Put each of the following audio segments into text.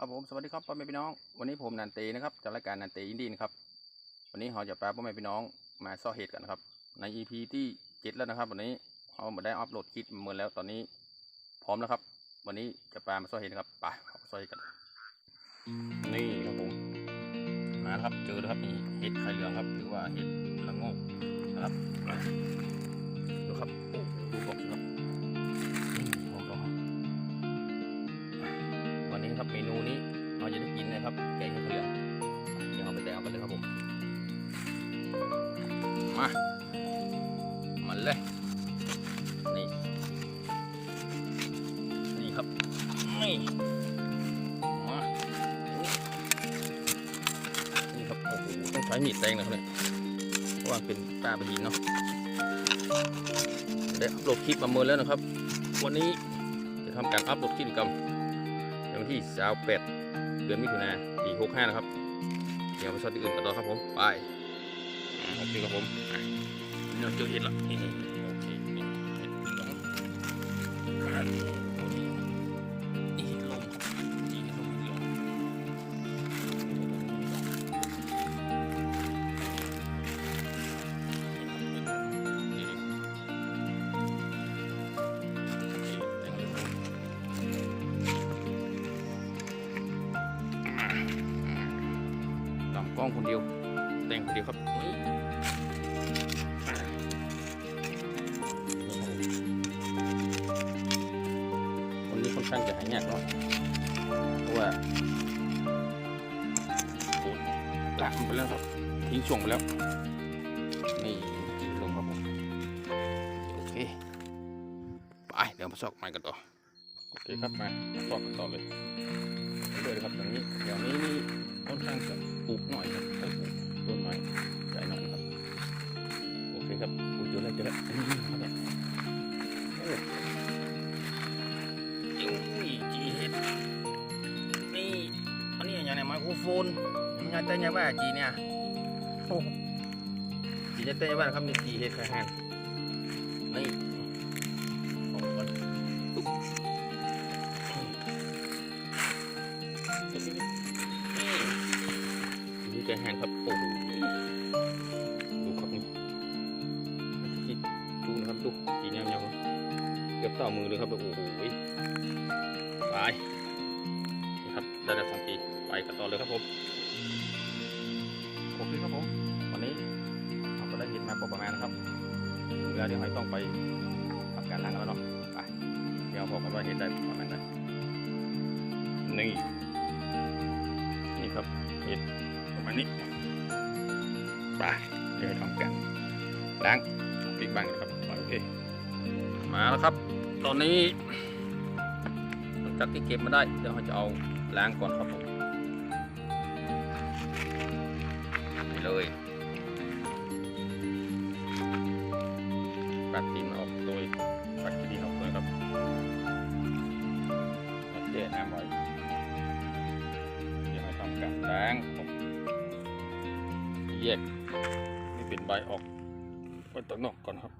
ครับผมสวัสดีครับพ่อแม่พี่น้อง วันนี้ผมนันตีนะครับจากรายการนันตีอินดี้นะครับวันนี้เราจะพาพ่อแม่พี่น้องมาซ่อเหตุกันนะครับ ใน EP ที่เจ็ดแล้วนะครับ วันนี้เรามาได้อัปโหลดคลิปเมื่อแล้วตอนนี้พร้อมแล้วครับ วันนี้จะพามาซ่อเหตุครับไปเข้าไปซ่อเหตุกันนี่ครับผมมาครับเจอแล้วครับนี่เห็ดไข่เหลืองครับ หรือว่าเห็ดละงกนะครับดูครับโอ้โหดูบอกครับ เดี๋ยวเอาไปเลยครับผม มามาเลย นี่ นี่ครับ นี่มานี่ครับ โอ้โห ต้องใช้มีดแตงนะครับเนี่ยเพราะว่าเป็นตาบหินเนาะได้อัปโหลดคลิปมาเมื่อแล้วนะครับ วันนี้จะทำการอัปโหลดกิจกรรมในวันที่28เดือนมิถุนายนปี65นะครับ เดี๋ยวไปชอบที่อื่นกันต่อครับผม ไปอ่าโอเครับผมเนี่เราเจอเห็ดละ องคนเดียวแต่งคนเดียวครับนี่อ่าคนนี้ค่อนข้างจะหายากเนาะเพราะว่าโดนลากมันไปแล้วครับทิ้งช่วงไปแล้ว นี่ลงครับผมโอเคไปเดี๋ยวมาสอกใหม่กันต่อโอเคครับมามาสอกกันต่อเลยเรื่อยๆเลยครับตรงนี้แถวนี้นี่ค่อนข้างจะ ปลูกหน่อยครับปลูกต้นไม้ใหญ่หน่อยครับโอเคครับอุ้ยเจอแล้วเจอแล้วนี่ครับยุ้ยจีเห็ดนี่อันนี้อย่างไรไมโครโฟนมันยังเต้นยังว่าจีเนี่ยโอ้จีจะเต้นยังว่าครับนี่จีเห็ดแค่ห้งนี่ออกก่อนปุ๊บนี่ กแห้งครับโอ้โหดูครับนี่ที่ดูนะครับดูกีเงียวๆครับเกือบเต่ามือเลยครับโอ้โหไปนี่ครับได้แล้วสองปีไปกันต่อเลยครับผมโอเคครับผมวันนี้เราก็ได้เห็นมาประมาณนะครับเวลาเดี๋ยวให้ต้องไปทำการล้างกันแล้วเนาะไปเดี๋ยวบอกกันว่าเห็นได้ประมาณไหนนี่นี่ครับเห็ด มาณนี้ไปเดี๋ยวให้ทำกันล้างปิกบังกันครับโอเคมาแล้วครับ ตอนนี้หลังจากที่เก็บมาได้เดี๋ยวเราจะเอาล้างก่อนครับผมนี่เลย แยกนี่เป็นใบออกไว้ตัวนอกก่อนครับ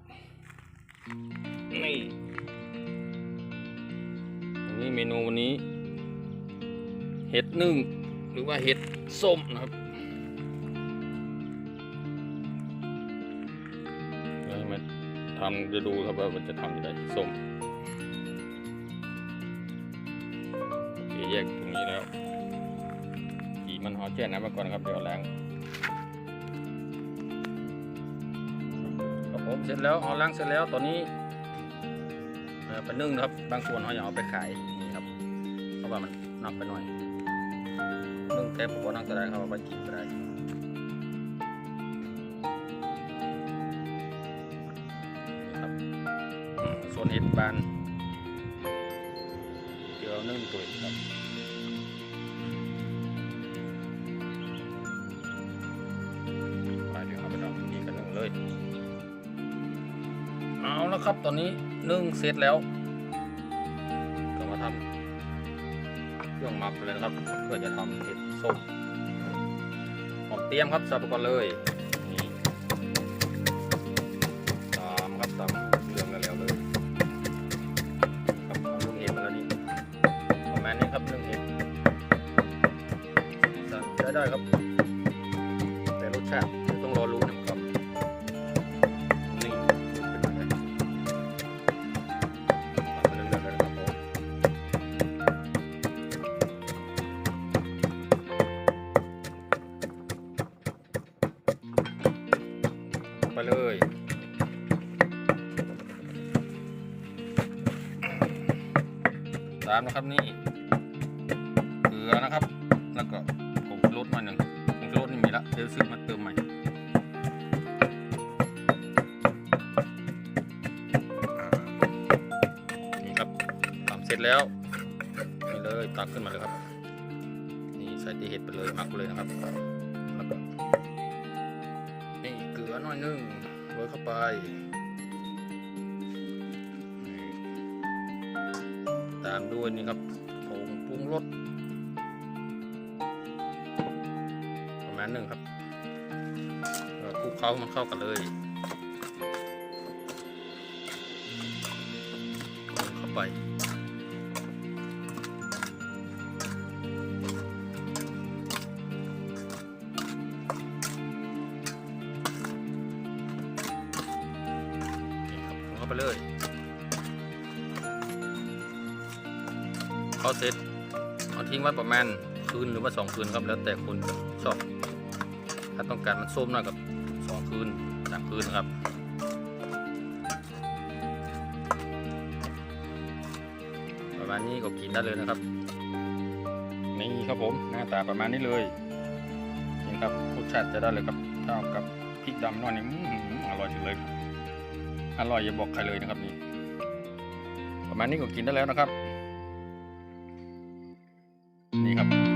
นี่อันนี้เมนูวันนี้ เห็ดนึ่งหรือว่าเห็ดส้มนะครับเดี๋ยวให้มาทำจะดูครับว่ามันจะทำยังไงส้มโอเคแยกตรงนี้แล้วขีมันห่อแช่น้ำไว้ก่อนครับเดี๋ยวล้าง เสร็จแล้วเอาล้างเสร็จแล้วตอนนี้ไปนึ่งนะครับ บางส่วนเขาอยากเอาไปขายนี่ครับเพราะว่ามันนักไปหน่อยนึ่งแค่ผมก็นั่งก็ได้ครับเอาไปกินก็ได้ครับส่วนเห็ดบานเดี๋ยวนึ่งตัวอีกครับไปเดี๋ยวเอาไปดองนี่กันนึ่งเลย แล้วครับ ตอนนี้นึ่งเสร็จแล้วก็มาทำเครื่องหมักเลยนะครับเพื่อจะทำเห็ดส้มหอมเตรียมครับสับก่อนเลยนี่ตามครับตามเรื่องแล้วเลยครับเอาลูเห็ดมาแล้วนี่ประมาณนี้ครับเรื่องเห็ดได้ครับ ไปเลย ตามนะครับนี่เกลือนะครับ แล้วก็ผงชูรสหน่อยหนึ่งผงชูรสนี่มีละเดี๋ยวซื้อมาเติมใหม่นี่ครับทำเสร็จแล้วนี่เลยตักขึ้นมาเลยครับ นี่ใส่ตีเห็ดไปเลยหมักเลยนะครับ น่อยหนึงโรยเข้าไปตามด้วยนี่ครับผงปรุงรสประมาณหนึ่งครับคลุกเคล้ามันเข้ากันเลยเข้าไป ไปเลยเขาเสร็จเอาทิ้งไว้ประมาณคืนหรือว่าสองคืนครับแล้วแต่คนชอบ ถ้าต้องการมันส้มหน่อยกับสองคืนสามคืนนะครับประมาณนี้ก็กินได้เลยนะครับนี่ครับผมหน้าตาประมาณนี้เลยนี่ครับรสชาติจะได้เลยครับเท่ากับพริกดำน่อยนี่อื้อหืออร่อยจังเลยครับ อร่อยอย่าบอกใครเลยนะครับนี่ประมาณนี้ก็กินได้แล้วนะครับ นี่ครับ